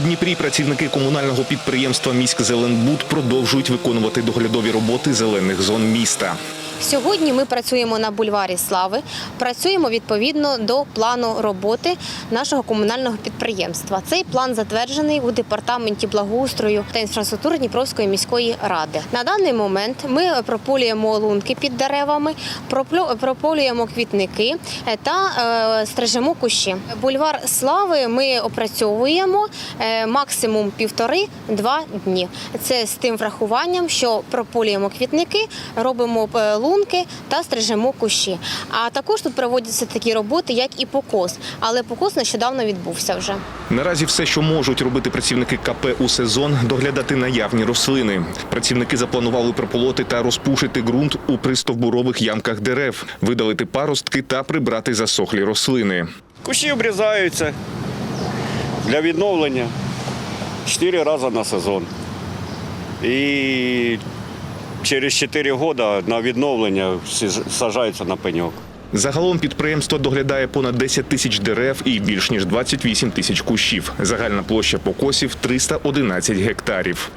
Дніпрі працівники комунального підприємства «Міськзеленбуд» продовжують виконувати доглядові роботи зелених зон міста. Сьогодні ми працюємо на бульварі Слави, працюємо відповідно до плану роботи нашого комунального підприємства. Цей план затверджений у департаменті благоустрою та інфраструктури Дніпровської міської ради. На даний момент ми прополюємо лунки під деревами, прополюємо квітники е, та е, стрижемо кущі. Бульвар Слави ми опрацьовуємо е, максимум півтори-два дні. Це з тим врахуванням, що прополюємо квітники, робимо е, лунки та стрижемо кущі. А також тут проводяться такі роботи, як і покос. Але покос нещодавно відбувся вже. Наразі все, що можуть робити працівники КП у сезон, доглядати наявні рослини. Працівники запланували прополоти та розпушити ґрунт у пристовбурових ямках дерев, видалити паростки та прибрати засохлі рослини. Кущі обрізаються для відновлення чотири рази на сезон. І через 4 роки на відновлення всі сажаються на пеньок. Загалом підприємство доглядає понад 10 тисяч дерев і більш ніж 28 тисяч кущів. Загальна площа покосів 311 гектарів.